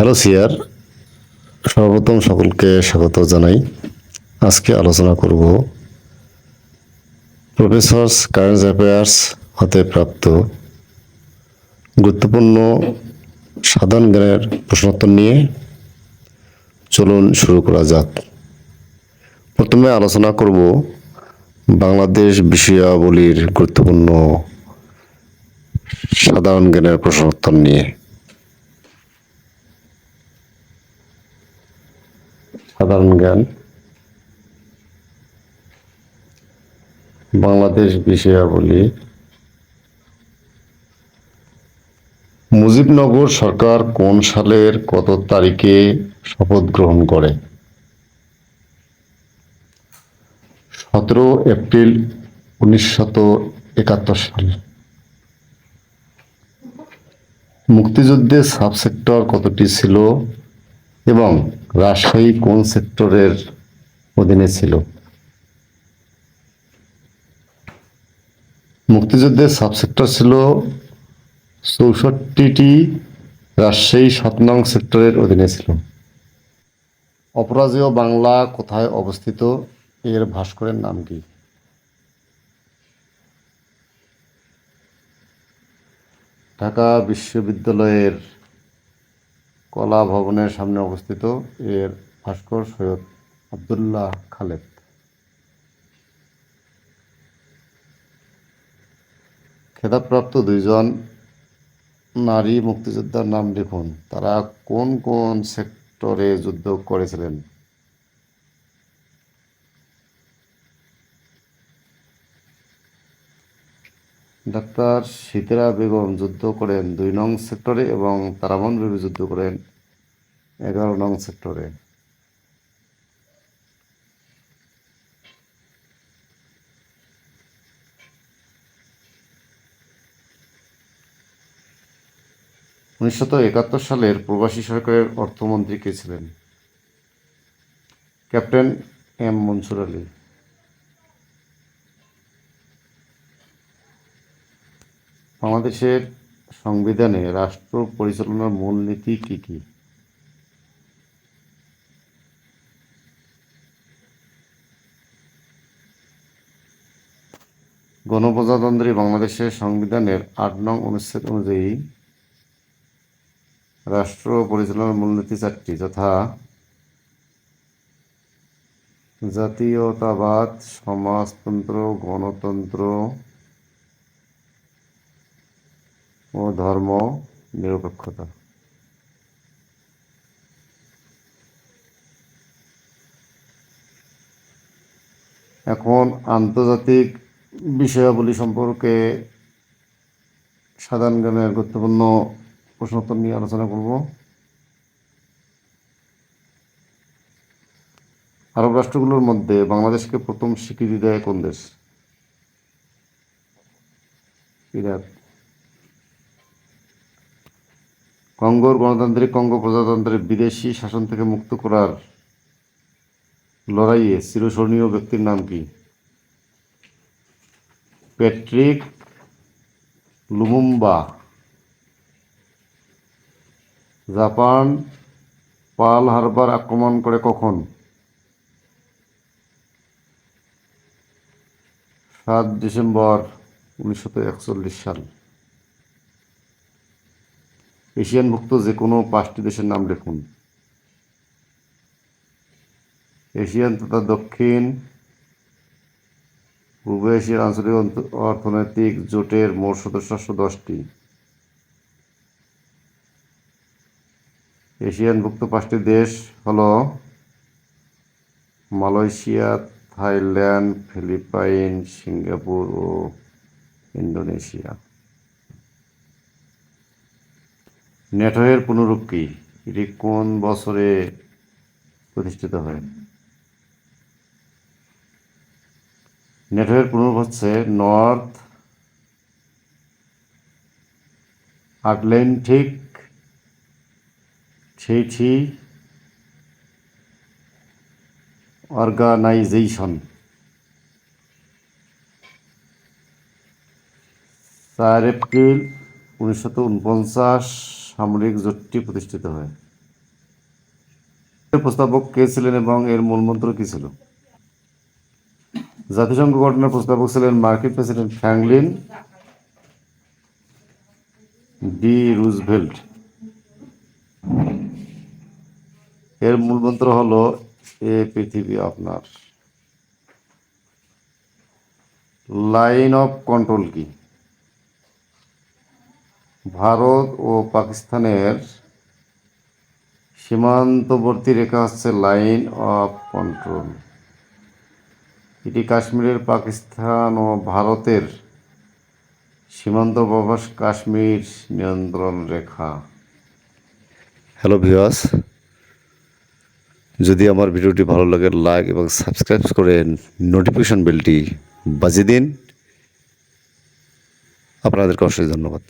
Hello সিয়ার, সর্বপ্রথম সকলকে স্বাগত জানাই। আজকে আলোচনা করব প্রফেসরস কারেন্ট অ্যাফেয়ার্স হতে প্রাপ্ত গুরুত্বপূর্ণ সাধারণ জ্ঞানের প্রশ্নোত্তর নিয়ে চলুন শুরু করা যাক। প্রথমে আলোচনা করব বাংলাদেশ বিষয়াবলীর গুরুত্বপূর্ণ সাধারণ জ্ঞানের প্রশ্নোত্তর নিয়ে। সাধারণ জ্ঞান। বাংলাদেশ বিষয়াবলী। মুজিবনগর সরকার কোন সালের কত তারিখে শপথ গ্রহণ করে? সতেরো এপ্রিল উনিশশত একাত্তর সাল। মুক্তিযুদ্ধে সাবসেক্টর কতটি ছিল এবং রাজশাহী কোন সেক্টরের অধীনে ছিল? মুক্তিযুদ্ধের সাবসেক্টর ছিল চৌষট্টিটি রাজশাহী সাত নং সেক্টরের অধীনে ছিল। অপরাজেয় বাংলা কোথায় অবস্থিত? এর ভাস্করের নাম কি? ঢাকা বিশ্ববিদ্যালয়ের কলা ভবনের সামনে অবস্থিত এর ভাস্কর সৈয়দ আবদুল্লাহ খালেদ। খেতাবপ্রাপ্ত দুইজন নারী মুক্তিযোদ্ধার নাম লিখুন। তারা কোন কোন সেক্টরে যুদ্ধ করেছিলেন? ডাক্তার সীতারা বেগম যুদ্ধ করেন দুই নং সেক্টরে এবং তারামন বিবি যুদ্ধ করেন এগারো নং সেক্টরে। উনিশশত একাত্তর সালের প্রবাসী সরকারের অর্থমন্ত্রী কে ছিলেন? Captain M Mansur Ali. বাংলাদেশের সংবিধানে রাষ্ট্র পরিচালনার মূলনীতি কি কি? গণপ্রজাতন্ত্রী বাংলাদেশের সংবিধানের আট নং অনুচ্ছেদ অনুযায়ী রাষ্ট্র পরিচালনার মূলনীতি চারটি, যথা জাতীয়তাবাদ, সমাজতন্ত্র, গণতন্ত্র ও ধর্ম নিরপেক্ষতা। এখন আন্তর্জাতিক বিষয়াবলী সম্পর্কে সাধারণ জ্ঞানের গুরুত্বপূর্ণ প্রশ্নোত্তর নিয়ে আলোচনা করব। আরব রাষ্ট্রগুলোর মধ্যে বাংলাদেশকে প্রথম স্বীকৃতি দেয় কোন দেশ? ইরাক। কঙ্গোর গণতান্ত্রিক কঙ্গো প্রজাতন্ত্রের বিদেশি শাসন থেকে মুক্ত করার লড়াইয়ে চিরস্মরণীয় ব্যক্তির নাম কি? Patrick Lumumba. Japan Pearl Harbor আক্রমণ করে কখন? সাত ডিসেম্বর উনিশশো একচল্লিশ সাল। এশিয়ানভুক্ত যে কোনো পাঁচটি দেশের নাম লিখুন। এশিয়ান তথা দক্ষিণ, পূর্ব এশিয়ার আঞ্চলিক অর্থনৈতিক জোটের মোট সদস্য রাষ্ট্র দশটি। এশিয়ানভুক্ত পাঁচটি দেশ হলো মালয়েশিয়া, থাইল্যান্ড, ফিলিপাইন, সিঙ্গাপুর ও ইন্দোনেশিয়া। নেটোয়ের পুনরুক্তি এটি কোন বছরে প্রতিষ্ঠিত হয়? নেটোয়ের পুনরূপ হচ্ছে নর্থ আটলান্টিক ট্রিটি অর্গানাইজেশন চার এপ্রিল উনিশশো উনপঞ্চাশ সামরিক জোটটি প্রতিষ্ঠিত হয়। প্রস্তাবক কে ছিলেন এবং এর মূলমন্ত্র কি ছিল? জাতিসংঘ গঠনের প্রস্তাবক ছিলেন মার্কিন প্রেসিডেন্ট ফ্র্যাঙ্কলিন ডি রুজভেল্ট। এর মূলমন্ত্র হলো, এ পৃথিবী আপনার। লাইন অফ কন্ট্রোল কি? ভারত ও পাকিস্তানের সীমান্তবর্তী রেখা হচ্ছে লাইন অফ কন্ট্রোল। এটি কাশ্মীরের পাকিস্তান ও ভারতের সীমান্ত প্রবাস কাশ্মীর নিয়ন্ত্রণ রেখা। হ্যালো ভিওয়াস যদি আমার ভিডিওটি ভালো লাগে লাইক এবং সাবস্ক্রাইব করে নোটিফিকেশন বেলটি বাজিয়ে দিন। আপনাদেরকে অসংখ্য ধন্যবাদ।